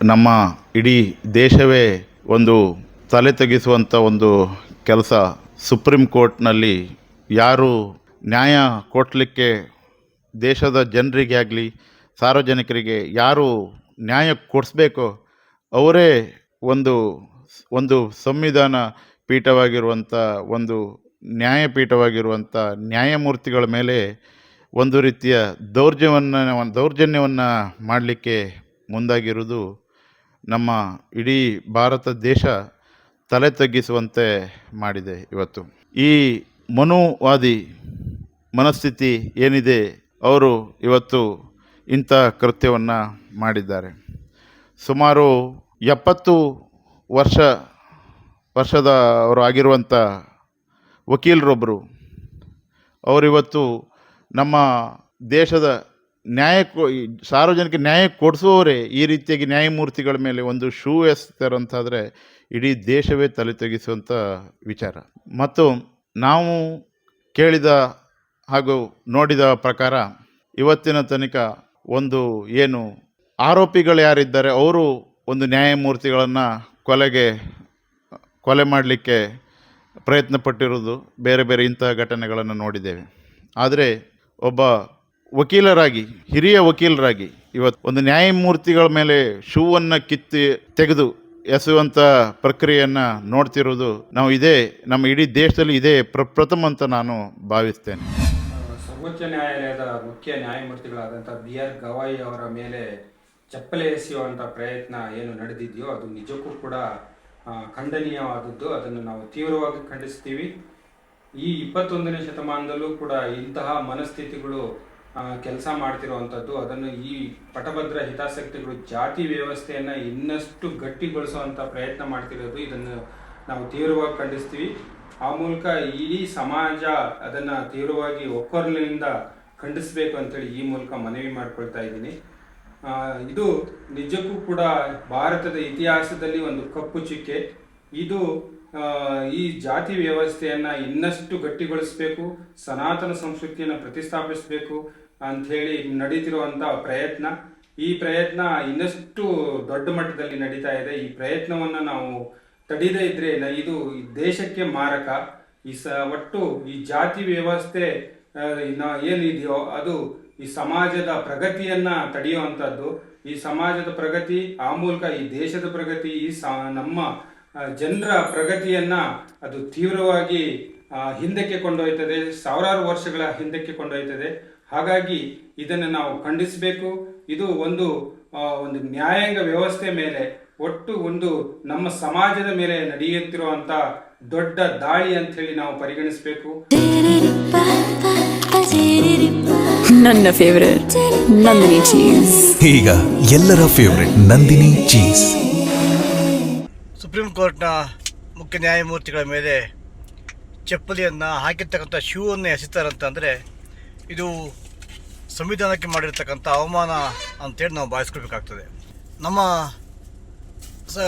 ನಮ್ಮ ಇಡೀ ದೇಶವೇ ಒಂದು ತಲೆ ತೆಗೆಸುವಂಥ ಒಂದು ಕೆಲಸ. ಸುಪ್ರೀಂ ಕೋರ್ಟ್ನಲ್ಲಿ ಯಾರು ನ್ಯಾಯ ಕೊಡಲಿಕ್ಕೆ ದೇಶದ ಜನರಿಗೆ ಆಗಲಿ, ಸಾರ್ವಜನಿಕರಿಗೆ ಯಾರು ನ್ಯಾಯ ಕೊಡಿಸ್ಬೇಕೋ ಅವರೇ ಒಂದು ಒಂದು ಸಂವಿಧಾನ ಪೀಠವಾಗಿರುವಂಥ ಒಂದು ನ್ಯಾಯಪೀಠವಾಗಿರುವಂಥ ನ್ಯಾಯಮೂರ್ತಿಗಳ ಮೇಲೆ ಒಂದು ರೀತಿಯ ದೌರ್ಜನ್ಯವನ್ನು ದೌರ್ಜನ್ಯವನ್ನು ಮಾಡಲಿಕ್ಕೆ ಮುಂದಾಗಿರುವುದು ನಮ್ಮ ಇಡೀ ಭಾರತ ದೇಶ ತಲೆ ತಗ್ಗಿಸುವಂತೆ ಮಾಡಿದೆ ಇವತ್ತು. ಈ ಮನುವಾದಿ ಮನಸ್ಥಿತಿ ಏನಿದೆ ಅವರು ಇವತ್ತು ಇಂಥ ಕೃತ್ಯವನ್ನು ಮಾಡಿದ್ದಾರೆ. ಸುಮಾರು ಎಪ್ಪತ್ತು ವರ್ಷ ವರ್ಷದ ಅವರು ಆಗಿರುವಂಥ ವಕೀಲರೊಬ್ಬರು ಅವರಿವತ್ತು ನಮ್ಮ ದೇಶದ ನ್ಯಾಯ ಸಾರ್ವಜನಿಕ ನ್ಯಾಯ ಕೊಡಿಸುವವರೇ ಈ ರೀತಿಯಾಗಿ ನ್ಯಾಯಮೂರ್ತಿಗಳ ಮೇಲೆ ಒಂದು ಶೂ ಎಸ್ತಾರಂತಾದರೆ ಇಡೀ ದೇಶವೇ ತಲೆ ತೆಗೆಸುವಂಥ ವಿಚಾರ. ಮತ್ತು ನಾವು ಕೇಳಿದ ಹಾಗೂ ನೋಡಿದ ಪ್ರಕಾರ ಇವತ್ತಿನ ತನಕ ಒಂದು ಏನು ಆರೋಪಿಗಳು ಯಾರಿದ್ದಾರೆ ಅವರು ಒಂದು ನ್ಯಾಯಮೂರ್ತಿಗಳನ್ನು ಕೊಲೆಗೆ, ಕೊಲೆ ಮಾಡಲಿಕ್ಕೆ ಪ್ರಯತ್ನ ಪಟ್ಟಿರುವುದು ಬೇರೆ ಬೇರೆ ಇಂಥ ಘಟನೆಗಳನ್ನು ನೋಡಿದ್ದೇವೆ. ಆದರೆ ಒಬ್ಬ ವಕೀಲರಾಗಿ, ಹಿರಿಯ ವಕೀಲರಾಗಿ ಇವತ್ತು ಒಂದು ನ್ಯಾಯಮೂರ್ತಿಗಳ ಮೇಲೆ ಶೂವನ್ನು ಕಿತ್ತಿ ತೆಗೆದು ಎಸೆಯುವಂಥ ಪ್ರಕ್ರಿಯೆಯನ್ನು ನೋಡ್ತಿರೋದು ನಾವು ಇದೇ, ನಮ್ಮ ಇಡೀ ದೇಶದಲ್ಲಿ ಇದೇ ಪ್ರಪ್ರಥಮ ಅಂತ ನಾನು ಭಾವಿಸ್ತೇನೆ. ಸರ್ವೋಚ್ಚ ನ್ಯಾಯಾಲಯದ ಮುಖ್ಯ ನ್ಯಾಯಮೂರ್ತಿಗಳಾದಂಥ ಬಿ ಆರ್ ಗವಾಯಿ ಅವರ ಮೇಲೆ ಚಪ್ಪಲೆ ಎಸೆಯುವಂಥ ಪ್ರಯತ್ನ ಏನು ನಡೆದಿದೆಯೋ ಅದು ನಿಜಕ್ಕೂ ಕೂಡ ಖಂಡನೀಯವಾದದ್ದು. ಅದನ್ನು ನಾವು ತೀವ್ರವಾಗಿ ಖಂಡಿಸ್ತೀವಿ. ಈ ಇಪ್ಪತ್ತೊಂದನೇ ಶತಮಾನದಲ್ಲೂ ಕೂಡ ಇಂತಹ ಮನಸ್ಥಿತಿಗಳು ಕೆಲಸ ಮಾಡ್ತಿರುವಂಥದ್ದು, ಅದನ್ನು ಈ ಪಟಭದ್ರ ಹಿತಾಸಕ್ತಿಗಳು ಜಾತಿ ವ್ಯವಸ್ಥೆಯನ್ನು ಇನ್ನಷ್ಟು ಗಟ್ಟಿಗೊಳಿಸುವಂಥ ಪ್ರಯತ್ನ ಮಾಡ್ತಿರೋದು, ಇದನ್ನು ನಾವು ತೀವ್ರವಾಗಿ ಖಂಡಿಸ್ತೀವಿ. ಆ ಮೂಲಕ ಇಡೀ ಸಮಾಜ ಅದನ್ನು ತೀವ್ರವಾಗಿ ಒಕ್ಕೊರಲಿನಿಂದ ಖಂಡಿಸಬೇಕು ಅಂತೇಳಿ ಈ ಮೂಲಕ ಮನವಿ ಮಾಡ್ಕೊಳ್ತಾ ಇದ್ದೀನಿ. ಇದು ನಿಜಕ್ಕೂ ಕೂಡ ಭಾರತದ ಇತಿಹಾಸದಲ್ಲಿ ಒಂದು ಕಪ್ಪು ಚುಕ್ಕೆ. ಇದು ಈ ಜಾತಿ ವ್ಯವಸ್ಥೆಯನ್ನ ಇನ್ನಷ್ಟು ಗಟ್ಟಿಗೊಳಿಸಬೇಕು, ಸನಾತನ ಸಂಸ್ಕೃತಿಯನ್ನು ಪ್ರತಿಷ್ಠಾಪಿಸಬೇಕು ಅಂಥೇಳಿ ನಡೀತಿರುವಂಥ ಪ್ರಯತ್ನ. ಈ ಪ್ರಯತ್ನ ಇನ್ನಷ್ಟು ದೊಡ್ಡ ಮಟ್ಟದಲ್ಲಿ ನಡೀತಾ ಇದೆ. ಈ ಪ್ರಯತ್ನವನ್ನು ನಾವು ತಡೀದೇ ಇದ್ರೆ ಇದು ದೇಶಕ್ಕೆ ಮಾರಕ. ಈ ಸ, ಒಟ್ಟು ಈ ಜಾತಿ ವ್ಯವಸ್ಥೆ ಏನಿದೆಯೋ ಅದು ಈ ಸಮಾಜದ ಪ್ರಗತಿಯನ್ನ ತಡೆಯುವಂಥದ್ದು ಈ ಸಮಾಜದ ಪ್ರಗತಿ, ಆ ಮೂಲಕ ಈ ದೇಶದ ಪ್ರಗತಿ, ಈ ಸ, ನಮ್ಮ ಜನರ ಪ್ರಗತಿಯನ್ನ ಅದು ತೀವ್ರವಾಗಿ ಹಿಂದಕ್ಕೆ ಕೊಂಡೊಯ್ತದೆ ಸಾವಿರಾರು ವರ್ಷಗಳ ಹಿಂದಕ್ಕೆ ಕೊಂಡೊಯ್ತದೆ. ಹಾಗಾಗಿ ಇದನ್ನು ನಾವು ಖಂಡಿಸಬೇಕು. ಇದು ಒಂದು ಒಂದು ನ್ಯಾಯಾಂಗ ವ್ಯವಸ್ಥೆ ಮೇಲೆ ಒಟ್ಟು ಒಂದು ನಮ್ಮ ಸಮಾಜದ ಮೇಲೆ ನಡೆಯುತ್ತಿರುವಂತ ದೊಡ್ಡ ದಾಳಿ ಅಂತ ಹೇಳಿ ನಾವು ಪರಿಗಣಿಸಬೇಕು. ನನ್ನ ಫೇವರೇಟ್ ನಂದಿನಿ ಚೀಸ್ ಈಗ ಎಲ್ಲರ ಫೇವರೆಟ್ ನಂದಿನಿ ಚೀಸ್ ಸುಪ್ರೀಂ ಕೋರ್ಟ್ನ ಮುಖ್ಯ ನ್ಯಾಯಮೂರ್ತಿಗಳ ಮೇಲೆ ಚಪ್ಪಲಿಯನ್ನು ಹಾಕಿರ್ತಕ್ಕಂಥ ಶೂವನ್ನು ಎಸಿತಾರಂತಂದರೆ ಇದು ಸಂವಿಧಾನಕ್ಕೆ ಮಾಡಿರ್ತಕ್ಕಂಥ ಅವಮಾನ ಅಂತೇಳಿ ನಾವು ಭಾವಿಸ್ಕೊಳ್ಬೇಕಾಗ್ತದೆ. ನಮ್ಮ ಸ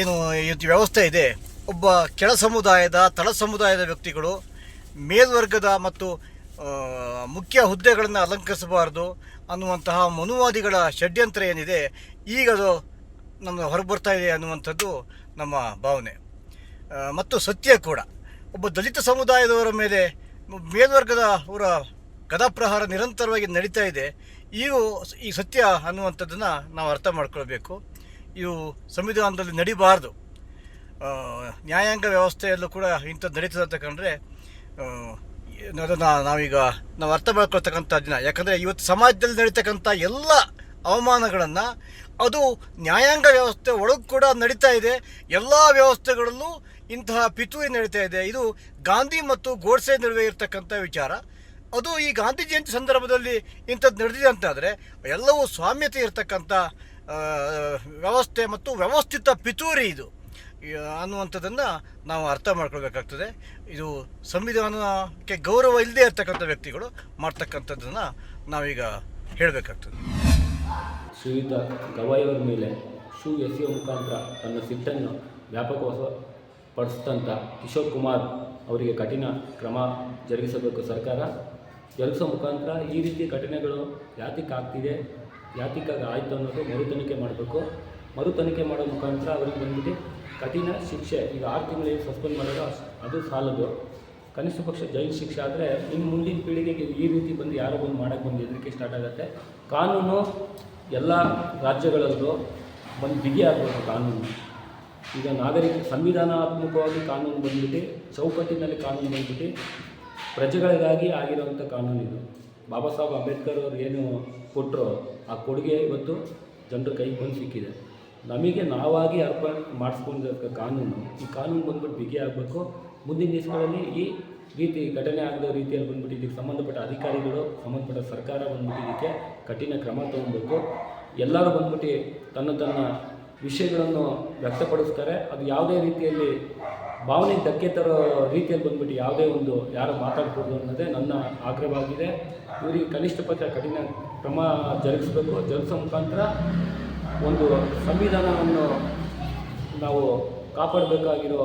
ಏನು, ಇವತ್ತು ವ್ಯವಸ್ಥೆ ಇದೆ. ಒಬ್ಬ ಕೆಳ ಸಮುದಾಯದ, ತಳ ಸಮುದಾಯದ ವ್ಯಕ್ತಿಗಳು ಮೇಲ್ವರ್ಗದ ಮತ್ತು ಮುಖ್ಯ ಹುದ್ದೆಗಳನ್ನು ಅಲಂಕರಿಸಬಾರದು ಅನ್ನುವಂತಹ ಮನುವಾದಿಗಳ ಷಡ್ಯಂತ್ರ ಏನಿದೆ, ಈಗ ಅದು ನಮ್ಮ ಹೊರಗೆ ಇದೆ ಅನ್ನುವಂಥದ್ದು ನಮ್ಮ ಭಾವನೆ. ಮತ್ತು ಸತ್ಯ ಕೂಡ. ಒಬ್ಬ ದಲಿತ ಸಮುದಾಯದವರ ಮೇಲೆ ಮೇಲ್ವರ್ಗದ ಅವರ ಗದಾಪ್ರಹಾರ ನಿರಂತರವಾಗಿ ನಡೀತಾ ಇದೆ. ಇವು ಈ ಸತ್ಯ ಅನ್ನುವಂಥದ್ದನ್ನು ನಾವು ಅರ್ಥ ಮಾಡ್ಕೊಳ್ಬೇಕು. ಇವು ಸಂವಿಧಾನದಲ್ಲಿ ನಡಿಬಾರ್ದು. ನ್ಯಾಯಾಂಗ ವ್ಯವಸ್ಥೆಯಲ್ಲೂ ಕೂಡ ಇಂಥದ್ದು ನಡೀತದೆ ಅಂತ ಕಂಡ್ರೆ ಅದನ್ನು ನಾವೀಗ ನಾವು ಅರ್ಥ ಮಾಡ್ಕೊಳ್ತಕ್ಕಂಥ ದಿನ. ಯಾಕಂದರೆ ಇವತ್ತು ಸಮಾಜದಲ್ಲಿ ನಡೀತಕ್ಕಂಥ ಎಲ್ಲ ಅವಮಾನಗಳನ್ನು ಅದು ನ್ಯಾಯಾಂಗ ವ್ಯವಸ್ಥೆ ಒಳಗೆ ಕೂಡ ನಡೀತಾ ಇದೆ. ಎಲ್ಲ ವ್ಯವಸ್ಥೆಗಳಲ್ಲೂ ಇಂತಹ ಪಿತೂರಿ ನಡೀತಾ ಇದೆ. ಇದು ಗಾಂಧಿ ಮತ್ತು ಗೋಡ್ಸೆ ನಡುವೆ ಇರತಕ್ಕಂಥ ವಿಚಾರ. ಅದು ಈ ಗಾಂಧಿ ಜಯಂತಿ ಸಂದರ್ಭದಲ್ಲಿ ಇಂಥದ್ದು ನಡೆದಿದೆ ಅಂತಾದರೆ, ಎಲ್ಲವೂ ಸ್ವಾಮ್ಯತೆ ಇರತಕ್ಕಂಥ ವ್ಯವಸ್ಥೆ ಮತ್ತು ವ್ಯವಸ್ಥಿತ ಪಿತೂರಿ ಇದು. ಅನ್ನುವಂಥದ್ದನ್ನು ನಾವು ಅರ್ಥ ಮಾಡ್ಕೊಳ್ಬೇಕಾಗ್ತದೆ. ಇದು ಸಂವಿಧಾನಕ್ಕೆ ಗೌರವ ಇಲ್ಲದೆ ಇರತಕ್ಕಂಥ ವ್ಯಕ್ತಿಗಳು ಮಾಡ್ತಕ್ಕಂಥದ್ದನ್ನು ನಾವೀಗ ಹೇಳಬೇಕಾಗ್ತದೆ. ಶ್ರೀಯುತ ಗವಾಯಿಯವರ ಮೇಲೆ ಶೂ ಎಸೆಯುವ ಮುಖಾಂತರ ತನ್ನ ಸಿಟ್ಟನ್ನು ವ್ಯಾಪಕಪಡಿಸಿದಂಥ ಕಿಶೋರ್ ಕುಮಾರ್ ಅವರಿಗೆ ಕಠಿಣ ಕ್ರಮ ಜರುಗಿಸಬೇಕು. ಸರ್ಕಾರ ಜರುಗಿಸೋ ಮುಖಾಂತರ ಈ ರೀತಿ ಘಟನೆಗಳು ಯಾತಿಕ್ ಆಗ್ತಿದೆ ಯಾತಕ್ಕಾಗಿ ಆಯಿತು ಅನ್ನೋದು ಮರುತನಿಖೆ ಮಾಡಬೇಕು. ಮರು ತನಿಖೆ ಮಾಡೋ ಮುಖಾಂತರ ಅವರಿಗೆ ಬಂದ್ಬಿಟ್ಟು ಕಠಿಣ ಶಿಕ್ಷೆ, ಈಗ ಆರು ತಿಂಗಳಿಗೆ ಸಸ್ಪೆಂಡ್ ಮಾಡೋದು ಅದು ಸಾಲದು. ಕನಿಷ್ಠ ಪಕ್ಷ ಜೈಲು ಶಿಕ್ಷೆ ಆದರೆ ಇನ್ನು ಮುಂದಿನ ಪೀಳಿಗೆಗೆ ಈ ರೀತಿ ಬಂದು ಯಾರೋ ಬಂದು ಮಾಡೋಕ್ಕೆ ಬಂದು ಹೆದರಿಕೆ ಸ್ಟಾರ್ಟ್ ಆಗುತ್ತೆ. ಕಾನೂನು ಎಲ್ಲ ರಾಜ್ಯಗಳಲ್ಲೂ ಬಂದು ಬಿಗಿ ಆಗಬೇಕು ಕಾನೂನು. ಈಗ ನಾಗರಿಕ ಸಂವಿಧಾನಾತ್ಮಕವಾಗಿ ಕಾನೂನು ಬಂದ್ಬಿಟ್ಟು, ಚೌಕಟ್ಟಿನಲ್ಲಿ ಕಾನೂನು ಬಂದ್ಬಿಟ್ಟು ಪ್ರಜೆಗಳಿಗಾಗಿ ಆಗಿರುವಂಥ ಕಾನೂನು ಇದು. ಬಾಬಾ ಸಾಹೇಬ್ ಅಂಬೇಡ್ಕರ್ ಅವರು ಏನು ಕೊಟ್ಟರು ಆ ಕೊಡುಗೆ ಇವತ್ತು ಜನರ ಕೈಗೆ ಬಂದು ಸಿಕ್ಕಿದೆ. ನಮಗೆ ನಾವಾಗಿ ಅರ್ಪಣೆ ಮಾಡಿಸ್ಕೊಂಡಿರೋ ಕಾನೂನು, ಈ ಕಾನೂನು ಬಂದ್ಬಿಟ್ಟು ಬಿಗಿ ಆಗಬೇಕು. ಮುಂದಿನ ದಿವಸಗಳಲ್ಲಿ ಈ ರೀತಿ ಘಟನೆ ಆಗದ ರೀತಿಯಲ್ಲಿ ಬಂದ್ಬಿಟ್ಟು ಇದಕ್ಕೆ ಸಂಬಂಧಪಟ್ಟ ಅಧಿಕಾರಿಗಳು, ಸಂಬಂಧಪಟ್ಟ ಸರ್ಕಾರ ಬಂದ್ಬಿಟ್ಟು ಇದಕ್ಕೆ ಕಠಿಣ ಕ್ರಮ ತಗೊಬೇಕು ಎಲ್ಲರೂ ಬಂದ್ಬಿಟ್ಟು ತನ್ನ ತನ್ನ ವಿಷಯಗಳನ್ನು ವ್ಯಕ್ತಪಡಿಸ್ತಾರೆ. ಅದು ಯಾವುದೇ ರೀತಿಯಲ್ಲಿ ಭಾವನೆ ಧಕ್ಕೆ ತರೋ ರೀತಿಯಲ್ಲಿ ಬಂದ್ಬಿಟ್ಟು ಯಾವುದೇ ಒಂದು ಯಾರು ಮಾತಾಡ್ಬೋದು ಅನ್ನೋದೇ ನನ್ನ ಆಗ್ರಹವಾಗಿದೆ. ಇವರಿಗೆ ಕನಿಷ್ಠ ಪಕ್ಷ ಕಠಿಣ ಕ್ರಮ ಜರುಗಿಸಬೇಕು. ಜರುಗಿಸೋ ಮುಖಾಂತರ ಒಂದು ಸಂವಿಧಾನವನ್ನು ನಾವು ಕಾಪಾಡಬೇಕಾಗಿರೋ